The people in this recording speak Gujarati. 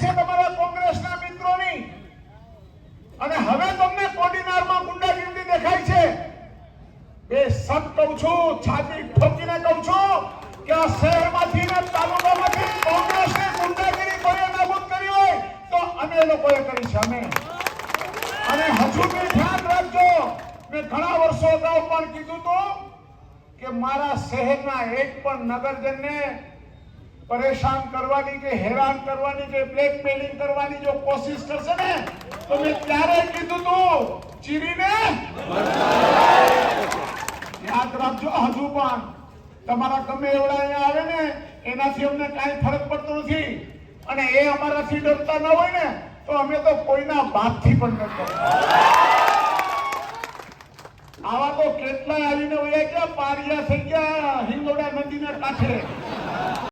છે તમારા કોંગ્રેસના મિત્રોની. અને હવે તમને કોડીનારમાં ગુંડાગીરી દેખાય છે. એ સત કહું છું, છાતી ઠોકીને કહું છું કે આ શહેરમાંથી ને તાલુકામાંથી કોંગ્રેસને ગુંડાગીરી કોઈએ નાબૂદ કરી હોય તો અમે લોકોએ કરી છે અમે. અને હજુ બી ધ્યાન રાખજો, મેં ઘણા વર્ષો અગાઉ પણ કીધું હતું કે મારા શહેરના એક પણ નગરજનને પરેશાન કરવાની કે હેરાન કરવાની કે બ્લેકમેલિંગ કરવાની જો કોશિશ કરશે ને, તો મેં ત્યારે કીધું તું, ચીરીને યાદ રાખજો હજુ પણ. તમારા ગમે એવડા અહીંયા આવે ને, એનાથી અમને કાંઈ ફરક પડતો નથી. અને એ અમારાથી ડરતા ન હોય ને, તો અમે તો કોઈના બાપથી પણ ડરતા આવા તો કેટલાય આવીને વયા ગયા, પારિયા થઈ ગયા, હિંગોડા નદીના કાંઠે.